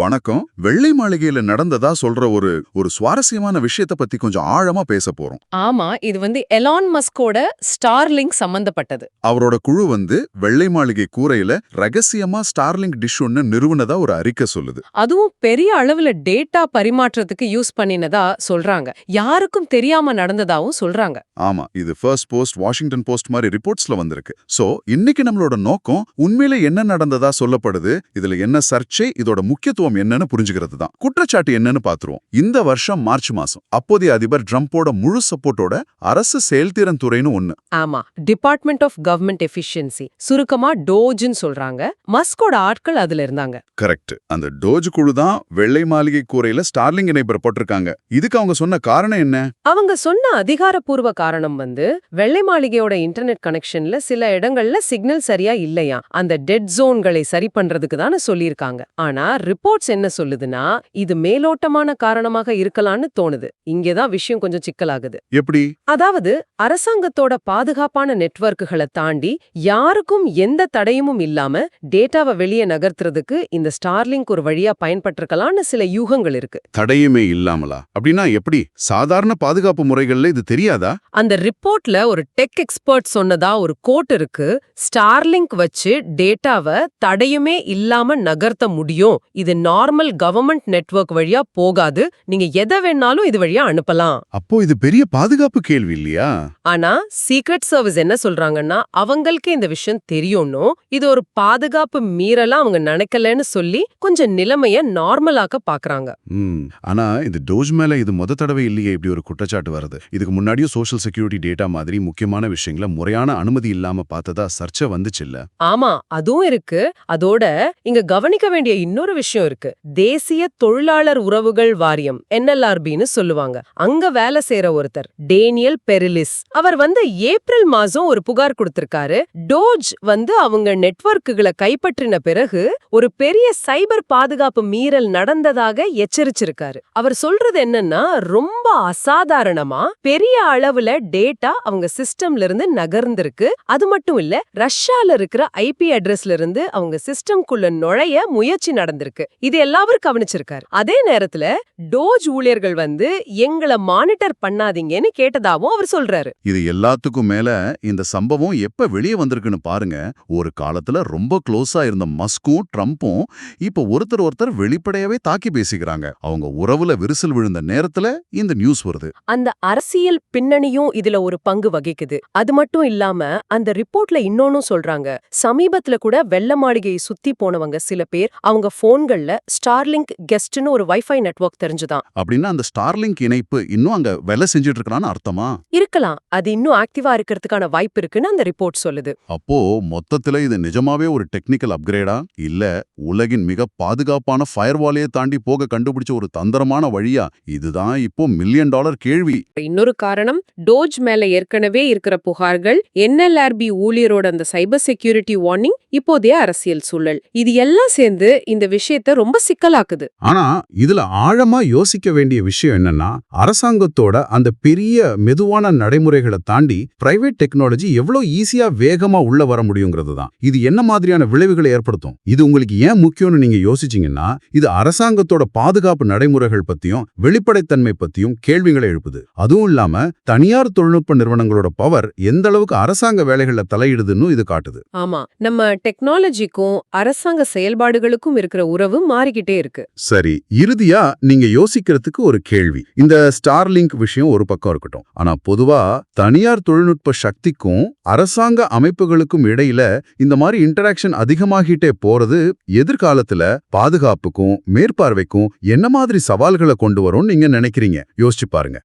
வணக்கம். வெள்ளை மாளிகையில நடந்ததா சொல்ற ஒரு ஒரு சுவாரஸ்யமான விஷயத்த பத்தி கொஞ்சம் ஆழமா பேச போறோம். ஆமா இது வந்து எலான் மஸ்கோட ஸ்டார்லிங்க் சம்பந்தப்பட்டது. அவரோட குழு வந்து வெள்ளை மாளிகை கூரையில ரகசியமா ஸ்டார்லிங்க் டிஷ் ஒன்னு நிறுவனதா ஒரு அறிக்கை சொல்லுது. அதுவும் பெரிய அளவுல டேட்டா பரிமாற்றத்துக்கு யூஸ் பண்ணினதா சொல்றாங்க. யாருக்கும் தெரியாம நடந்ததாவும் சொல்றாங்க. ஆமா இது ஃபர்ஸ்ட் போஸ்ட் வாஷிங்டன் போஸ்ட் மாதிரி ரிப்போர்ட்ஸ்ல வந்திருக்கு. சோ இன்னைக்கு நம்மளோட நோக்கம் உண்மையில என்ன நடந்ததா சொல்லப்படுது இதுல என்ன சர்ச்சை இதோட முக்கியத்துவம் என்னன்னு புரிஞ்சுக்கிறது தான். குற்றச்சாட்டு என்னன்னு பாத்துருவோம். இந்த வருஷம் மார்ச் மாசம். அப்போதைய அதிபர் ட்ரம்போட முழு சப்போர்ட்டோட அரசு செயல்திறன் துறைன்னு ஒண்ணு. ஆமா. டிபார்ட்மெண்ட் ஆஃப் கவர்மெண்ட் எஃபிஷியன்சி சுருக்கமா டோஜ்னு சொல்றாங்க. மஸ்கோட ஆட்கள் அதுல இருந்தாங்க. கரெக்ட். அந்த டோஜ் குழு தான் வெள்ளை மாளிகை கூரையில ஸ்டார்லிங் இணைப்பர் போட்டிருக்காங்க. இதுக்கு அவங்க சொன்ன காரணம் என்ன? அவங்க சொன்ன அதிகாரப்பூர்வ காரணம் வந்து வெள்ளை மாளிகையோட இன்டர்நெட் கனெக்ஷன்ல சில இடங்கள்ல சிக்னல் சரியா இல்லையா அந்த டெட் ஜோன்களை சரி பண்றதுக்கு தானே சொல்லியிருக்காங்க. ஆனா ரிப்போர்ட்ஸ் என்ன சொல்லுதுன்னா இது மேலோட்டமான காரணமாக இருக்கலாம்னு தோணுது. இங்கதான் விஷயம் கொஞ்சம் சிக்கலாகுது. எப்படி? அதாவது அரசாங்கத்தோட பாதுகாப்பான நெட்வொர்க்குகளை தாண்டி யாருக்கும் எந்த தடையுமும் இல்லாம டேட்டாவை வெளியே நகர்த்துறதுக்கு இந்த ஸ்டார்லிங்க் ஒரு வழியா பயன்பட்டிருக்கலாம்னு சில யூகங்கள் இருக்கு. தடையுமே இல்லாமலா? அப்படின்னா எப்படி? சாதாரண பாதுகாப்பு முறைகள்ல இது தெரியாதா? அந்த ரிப்போர்ட்ல ஒரு டெக் எக்ஸ்பர்ட் சொன்னதா ஒரு கோட் இருக்கு. ஸ்டார்லிங்க் வச்சு டேட்டாவை தடையுமே இல்லாம நகர்த்த முடியும். இது நார்மல் கவர்மெண்ட் நெட்வொர்க் வழியா போகாது. நீங்க எதை வேணாலும் இது வழியா அனுப்பலாம். அப்போ இது பெரிய பாதுகாப்பு கேள்வி இல்லையா? ஆனா சீக்ரெட் சர்வீஸ் என்ன சொல்றாங்கன்னா அவங்களுக்கு இந்த விஷயம் தெரியும்னும் இது ஒரு பாதுகாப்பு மீறலா அவங்க நினைக்கலன்னு சொல்லி கொஞ்சம் நிலைமைய நார்மலாக்க பாக்குறாங்க. ஆனா இது டோஜ் மேல இது முத தடவை இல்லையே இப்படி ஒரு குற்றச்சாட்டு வருது. இதுக்கு முன்னாடியும் சோஷியல் செக்யூரிட்டி டேட்டா மாதிரி முக்கியமான விஷயங்களை முறையான அனுமதி இல்லாம பார்த்ததா சர்ச்சை வந்துச்சுல்ல? ஆமா அதுவும் இருக்கு. அதோட இங்க கவனிக்க வேண்டிய இன்னொரு விஷயம் இருக்கு. தேசிய தொழிலாளர் உறவுகள் வாரியம் என்எல்ஆர்பின்னு சொல்லுவாங்க. அங்க வேலை செய்யற ஒருத்தர் டேனியல் பெரிலிஸ். அவர் வந்து ஏப்ரல் மாசம் ஒரு புகார் கொடுத்திருக்காரு. டோஜ் வந்து அவங்க நெட்வொர்க்குகளை கைப்பற்றின பிறகு ஒரு பெரிய சைபர் பாதுகாப்பு மீறல் நடந்ததாக எச்சரிச்சிருக்காரு. அவர் சொல்றது என்னன்னா ரொம்ப அசாதாரணமா பெரிய அளவுல டேட்டா அவங்க சிஸ்டம்ல இருந்து நகர்ந்திருக்கு. அது மட்டும் இல்ல ரஷ்யால இருக்கிற ஐபி அட்ரஸ்ல இருந்து அவங்க சிஸ்டம்குள்ள நுழைய முயற்சி நடந்திருக்கு. இது எல்லாரும் கவனிச்சிருக்காரு. அதே நேரத்துல டோஜ் ஊழியர்கள் வந்து எங்களை மானிட்டர் பண்ணாதீங்கன்னு கேட்டதாவும் அவர் சொல்றாரு. இது எல்லாத்துக்கும் மேல இந்த சம்பவம் எப்ப வெளியே வந்திருக்குன்னு பாருங்க. ஒரு காலத்துல ரொம்ப க்ளோஸா இருந்த மஸ்கும் ட்ரம்ப்பும் இப்ப ஒருத்தர் ஒருத்தர் வெளிப்படையாவே தாக்கி பேசிக்கிறாங்க. அவங்க உறவுல விரிசல் விழுந்த நேரத்துல இந்த நியூஸ் வருது. அந்த அரசியல் பின்னணியும் இதுல ஒரு பங்கு வகிக்குது. அது மட்டும் இல்லாம அந்த ரிப்போர்ட்ல இன்னொன்னும் சொல்றாங்க. சமீபத்துல கூட வெள்ள மாளிகையை சுத்தி போனவங்க சில பேர் அவங்க போன்கள்ல ஸ்டார்லிங்க் கெஸ்ட்னு ஒரு வைஃபை நெட்வொர்க் தெரிஞ்சுதான். அப்படின்னா அந்த ஸ்டார்லிங்க் இணைப்பு இன்னும் அங்க வேலை செஞ்சுட்டு இருக்கான்னு அர்த்தமா? இருக்கலாம். அது இன்னும் ஆக்டிவா இருக்கிறதுக்கான வாய்ப்பு இருக்குன்னு அந்த ரிப்போர்ட் சொல்லுது. அப்போ மொத்தத்துல இது நிஜமாவே ஒரு டெக்னிக்கல் அப்கிரேடா இல்ல உலகின் மிக பாதுகாப்பான ஃபயர்வாலையே தாண்டி போக கண்டுபிடிச்ச ஒரு தந்திரமான வழியா? இதுதான் இப்போ மில்லியன் டாலர் கேள்வி. இன்னொரு காரணம் டோஜ் மேல ஏற்கனவே இருக்கிற புகார்கள் என்எல்ஆர்பி ஊழியரோட அந்த சைபர் செக்யூரிட்டி வார்னிங் இப்போதைய அரசியல் சூழல். இது எல்லாம் சேர்ந்து இந்த விஷயத்த ரொம்ப சிக்கலாக்குது. ஆனா இதுல ஆழமா யோசிக்க வேண்டிய விஷயம் என்னன்னா அரசாங்கத்தோட அந்த பெரிய மெதுவான நடைமுறைகளை தாண்டி பிரைவேட் டெக்னாலஜி எவ்வளவு ஈஸியா வேகமா உள்ள வர முடியுங்கிறது தான். இது என்ன மாதிரியான விளைவுகளை ஏற்படுத்தும்? இது உங்களுக்கு ஏன் முக்கியம்னு நீங்க யோசிச்சீங்கன்னா இது அரசாங்கத்தோட பாதுகாப்பு நடைமுறைகள் பத்தியும் வெளிப்படைத்தன்மை பத்தியும் கேள்விகளை எழுப்புது. அதுவும் இல்லாம தனியார் தொழில்நுட்ப நிறுவனங்களோட பவர் எந்த அளவுக்கு அரசாங்க வேலைகள்ல தலையிடுதுன்னு இது காட்டுது. ஆமா. நம்ம டெக்னாலஜிக்கும் அரசாங்க செயல்பாடுகளுக்கும் இருக்கிற உறவு மாறிக்கிட்டே இருக்கு. சரி இறுதியா நீங்க யோசிக்கிறதுக்கு ஒரு கேள்வி. இந்த ஸ்டார்லிங்க் விஷயம் ஒரு பக்கம் இருக்கட்டும். ஆனா பொதுவா தனியார் தொழில்நுட்ப சக்திக்கும் அரசாங்க அமைப்புகளுக்கும் இடையில இந்த மாதிரி இன்டராக்ஷன் அதிகமாகிட்டே போறது எதிர்காலத்துல பாதுகாப்புக்கும் மேற்பார்வைக்கும் என்ன மாதிரி சவால்களை கொண்டு வரும்னு நீங்க நினைக்கிறீங்க? யோசிச்சு பாருங்க.